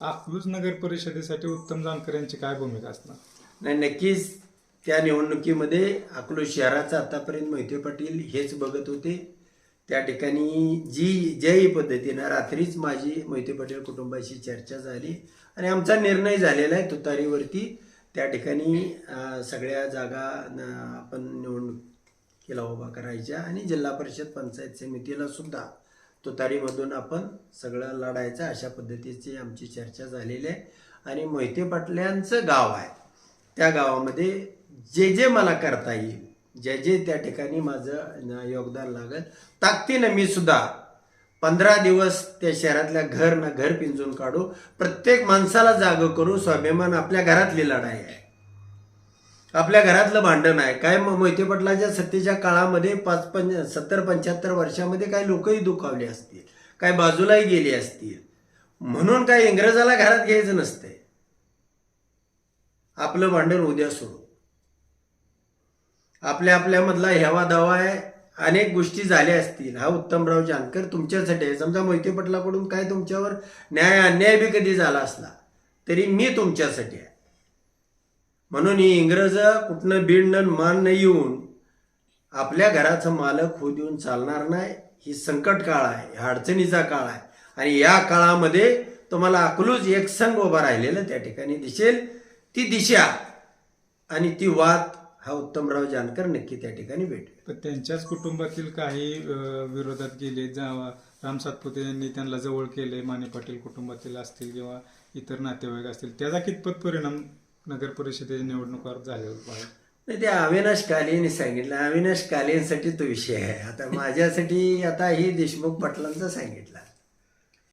अकलूज नगर परिषदेसाठी उत्तम जानकर यांची काय भूमिका असणार? नाही नक्कीच त्या निवडणुकीमध्ये अकलूज शहराचं आतापर्यंत मोहिते पाटील हेच बघत होते. त्या ठिकाणी जी ज्याही पद्धतीनं रात्रीच माझी मोहिते पाटील कुटुंबाशी चर्चा झाली आणि आमचा निर्णय झालेला आहे तुतारीवरती. त्या ठिकाणी सगळ्या जागा आपण आपण निवडणुकीला उभा करायच्या आणि जिल्हा परिषद पंचायत समितीला सुद्धा तुतारीमधून आपण सगळं लढायचं अशा पद्धतीची आमची चर्चा झालेली आहे. आणि मोहिते पाटल्यांचं गाव आहे. त्या गावामध्ये जे जे मला करता येईल जे जे त्या ठिकाणी माझं योगदान लागत ताकदीनं मी सुद्धा पंधरा दिवस त्या शहरातल्या घर ना घर पिंजून काढू प्रत्येक माणसाला जाग करू स्वाभिमान आपल्या घरातली लढाई आहे. आपल्या घरातलं भांडण आहे. काय म- मोहिते पाटलाच्या सत्तेच्या काळामध्ये पाच पंच सत्तर पंच्याहत्तर वर्षामध्ये काही लोकही दुखावले असतील काय बाजूलाही गेले असतील. म्हणून काय इंग्रजाला घरात घ्यायचं नसतंय. आपलं भांडण उद्या सोडू आपल्या आपल्यामधला हेवा दावा आहे. अनेक गोष्टी झाल्या असतील. हा उत्तमराव जानकर तुमच्यासाठी आहे. समजा मोहिते पटलाकडून काय तुमच्यावर न्याय अन्याय बी कधी झाला असला तरी मी तुमच्यासाठी आहे. म्हणून ही इंग्रज कुठनं बिडणं मान नाही येऊन आपल्या घराचं मालक होऊ देऊन चालणार नाही. ही संकट काळ आहे हा अडचणीचा काळ आहे. आणि या काळामध्ये तुम्हाला अकलूज एक संघ उभा राहिलेलं त्या ठिकाणी दिसेल. ती दिशा आणि ती वाद हा उत्तमराव जानकर नक्की त्या ठिकाणी भेटेल. पण त्यांच्याच कुटुंबातील काही अं, विरोधात गेले जा- राम सातपुते यांनी त्यांना जवळ केले माने पाटील कुटुंबातील असतील किंवा इतर नातेवाईक असतील त्याचा कितपत परिणाम नगर परिषदेच्या निवडणुकीवर झाल्यावर पाहिजे नाही ते अविनाश कालेने सांगितलं. अविनाश कालेंसाठी तो विषय आहे. आता माझ्यासाठी आता ही देशमुख पाटलांचा सांगितला.